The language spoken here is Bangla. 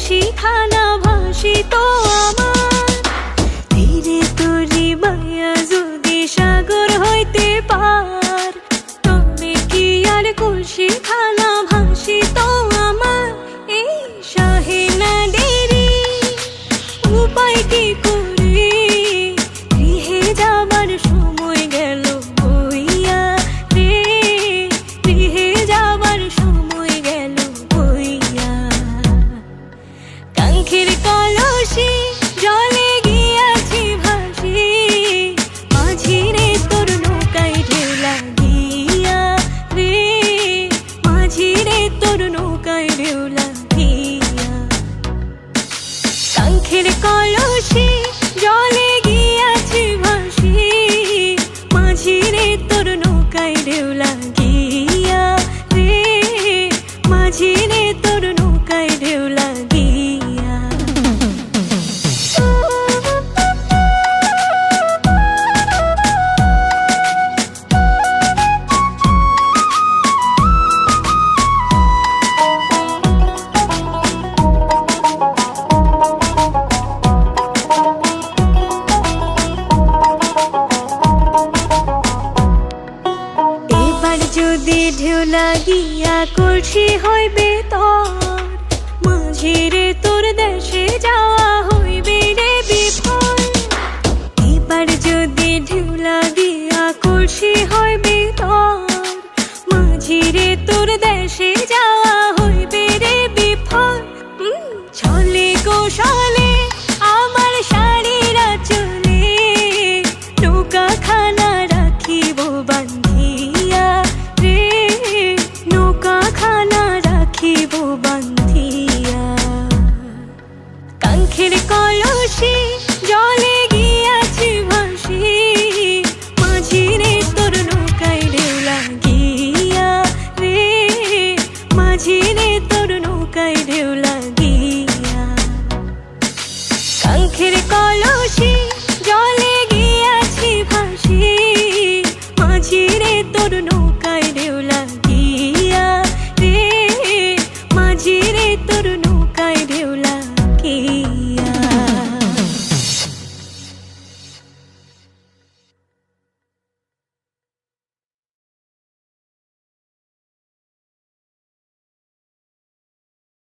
ভাসি খানা ভাসি তো আমার। তীরে মায়া যদি সাগর হইতে পার তুমি কি আর কলসি খানা ভাসি তো আমার। এই না দেরি, উপায় কি toro no লাগিয়া করছি হইবে তোর মাঝিরে তোর দেশে যাওয়া হইবে রে বিফল। এবার যদি ঢেউ লাগিয়া করছি হইবে তোর মাঝিরে তোর দেশে যাওয়া